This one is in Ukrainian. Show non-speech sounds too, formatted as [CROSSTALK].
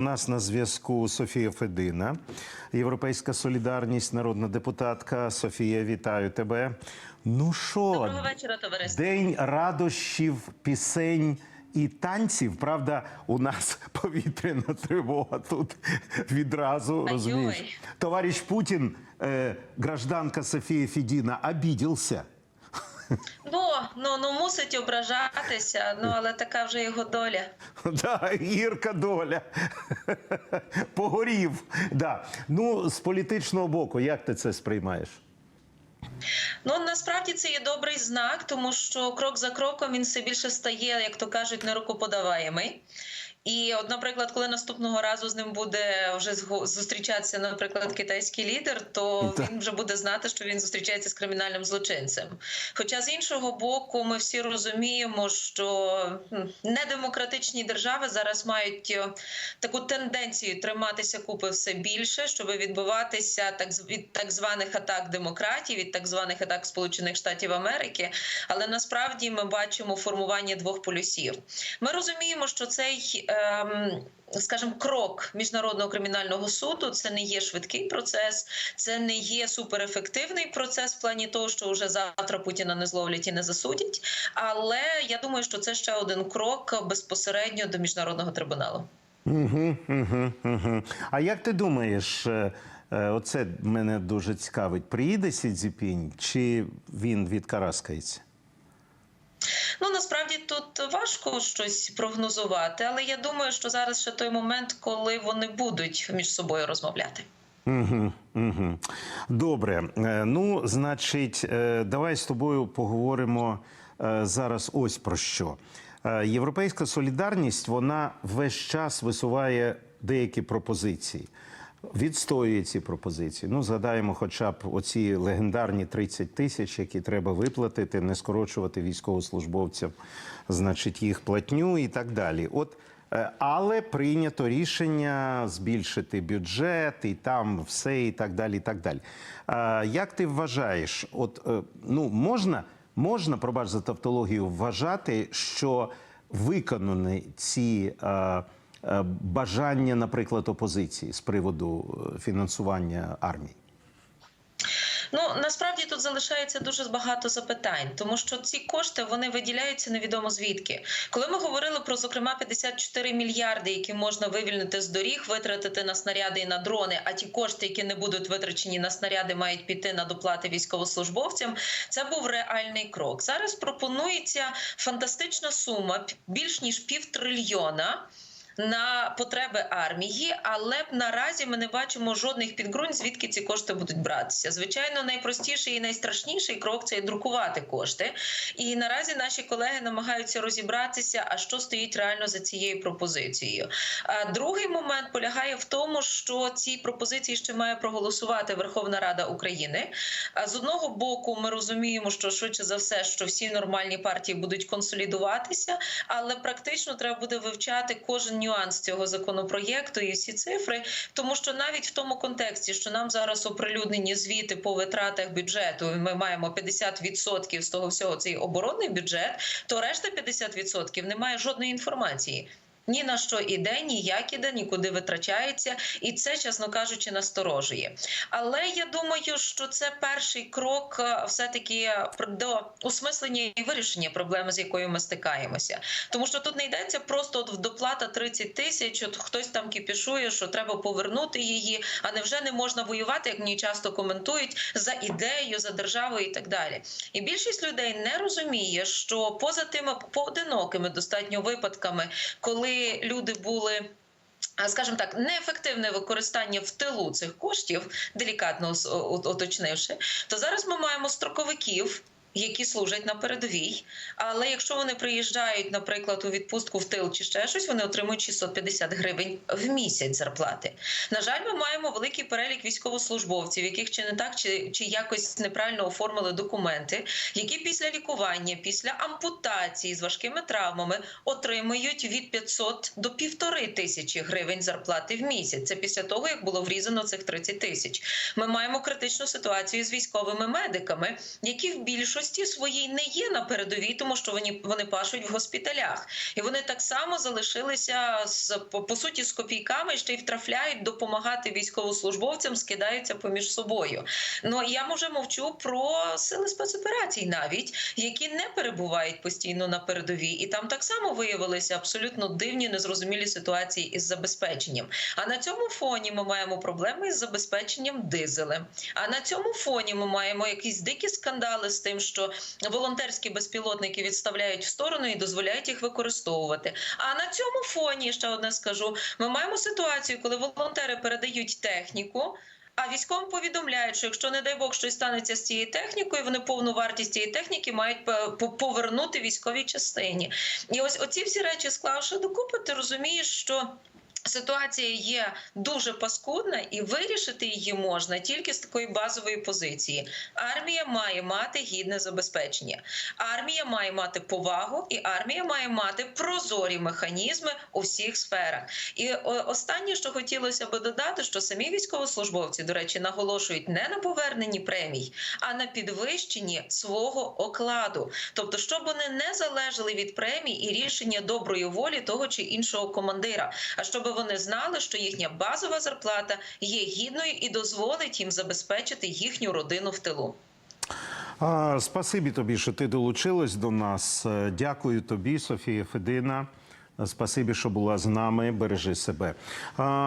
У нас на зв'язку Софія Федина, Європейська солідарність, народна депутатка. Софія, вітаю тебе. Ну що, Доброго вечора, товариство. день радощів, пісень і танців. Правда, у нас [LAUGHS] повітряна тривога тут відразу розумієш. Товариш Путін, е, гражданка Софія Федина, обиделся. Ну, ну, ну мусить ображатися, ну але така вже його доля. [LAUGHS] Да, гірка доля. [LAUGHS] Погорів. Да. Ну, з політичного боку, як ти це сприймаєш? Ну насправді це є добрий знак, тому що крок за кроком він все більше стає, як то кажуть, нерукоподаваємий. І, от, наприклад, коли наступного разу з ним буде вже зустрічатися, наприклад, китайський лідер, то Так. він вже буде знати, що він зустрічається з кримінальним злочинцем. Хоча з іншого боку, ми всі розуміємо, що недемократичні держави зараз мають е, таку тенденцію триматися купи все більше, щоб відбиватися так від так званих атак демократії, від так званих атак Сполучених Штатів Америки. Але насправді ми бачимо формування двох полюсів. Ми розуміємо, що цей. Ем, Скажімо, крок міжнародного кримінального суду це не є швидкий процес, це не є суперефективний процес в плані того, що вже завтра Путіна не зловлять і не засудять. Але я думаю, що це ще один крок безпосередньо до міжнародного трибуналу. Угу, угу, угу. А як ти думаєш, е, е, оце мене дуже цікавить, приїде Сі Цзіпінь, чи він відкараскається? Ну насправді тут важко щось прогнозувати, але я думаю, що зараз ще той момент, коли вони будуть між собою розмовляти. Угу, угу. Добре. Е, Ну, значить, е, давай з тобою поговоримо е, зараз ось про що. Європейська солідарність вона весь час висуває деякі пропозиції. Відстоює ці пропозиції. Ну, згадаємо, хоча б оці легендарні 30 тисяч, які треба виплатити, не скорочувати військовослужбовцям, значить, їх платню і так далі. От Е, Але прийнято рішення збільшити бюджет і там все, і так далі. і так далі. Е, Як ти вважаєш, от е, ну можна, можна, пробач за тавтологію, вважати, що виконані ці бажання, наприклад, опозиції з приводу е, фінансування армії? Ну насправді тут залишається дуже багато запитань, тому що ці кошти вони виділяються невідомо звідки. Коли ми говорили про зокрема 54 мільярди, які можна вивільнити з доріг, витратити на снаряди і на дрони, а ті кошти, які не будуть витрачені на снаряди, мають піти на доплати військовослужбовцям. Це був реальний крок. Зараз пропонується фантастична сума більш ніж півтрильйона на потреби армії, але наразі ми не бачимо жодних підґрунь, звідки ці кошти будуть братися. Звичайно, найпростіший і найстрашніший крок це друкувати кошти. І наразі наші колеги намагаються розібратися, а що стоїть реально за цією пропозицією. А другий момент полягає в тому, що ці пропозиції ще має проголосувати Верховна Рада України. А з одного боку, ми розуміємо, що швидше за все, що всі нормальні партії будуть консолідуватися, але практично треба буде вивчати кожен нюанс цього законопроєкту і всі цифри, тому що навіть в тому контексті, що нам зараз оприлюднені звіти по витратах бюджету, ми маємо 50% з того всього цей оборонний бюджет, то решта 50% немає жодної інформації. Ні на що іде, ні як іде, нікуди витрачається, і це, чесно кажучи, насторожує. Але я думаю, що це перший крок, е, все-таки до осмислення і вирішення проблеми, з якою ми стикаємося. Тому що тут не йдеться просто от в доплата 30 тисяч. От хтось там кіпішує, що треба повернути її, а невже не можна воювати, як мені часто коментують за ідеєю, за державою і так далі. І більшість людей не розуміє, що поза тими поодинокими достатньо випадками, коли люди були. а, Скажімо так, неефективне використання в тилу цих коштів, делікатно уточнивши, то зараз ми маємо строковиків, які служать на передовій. Але якщо вони приїжджають, наприклад, у відпустку в тил чи ще щось, вони отримують 650 гривень в місяць зарплати. На жаль, ми маємо великий перелік військовослужбовців, яких чи не так, чи, чи якось неправильно оформили документи, які після лікування, після ампутації з важкими травмами отримують від 500 до півтори тисячі гривень зарплати в місяць. Це після того, як було врізано цих 30 тисяч. Ми маємо критичну ситуацію з військовими медиками, які в більшості більшості своїй не є на передовій, тому що вони, вони пашуть в госпіталях, і вони так само залишилися з по, по суті з копійками, ще й втрафляють допомагати військовослужбовцям, скидаються поміж собою. Ну я може мовчу про сили спецоперацій, навіть які не перебувають постійно на передовій, і там так само виявилися абсолютно дивні, незрозумілі ситуації із забезпеченням. А на цьому фоні ми маємо проблеми із забезпеченням дизелем. А на цьому фоні ми маємо якісь дикі скандали з тим, що волонтерські безпілотники відставляють в сторону і дозволяють їх використовувати. А на цьому фоні ще одне скажу: ми маємо ситуацію, коли волонтери передають техніку. А військовим повідомляють, що якщо не дай Бог щось станеться з цією технікою, вони повну вартість цієї техніки мають по- по- повернути військовій частині. І ось оці всі речі склавши докупи, ти розумієш, що. Ситуація є дуже паскудна, і вирішити її можна тільки з такої базової позиції. Армія має мати гідне забезпечення. Армія має мати повагу, і армія має мати прозорі механізми у всіх сферах. І останнє, що хотілося би додати, що самі військовослужбовці, до речі, наголошують не на поверненні премій, а на підвищенні свого окладу. Тобто, щоб вони не залежали від премій і рішення доброї волі того чи іншого командира, а щоб вони знали, що їхня базова зарплата є гідною і дозволить їм забезпечити їхню родину в тилу. Спасибі тобі, що ти долучилась до нас. Е, Дякую тобі, Софія Федина. Спасибі, що була з нами. Бережи себе.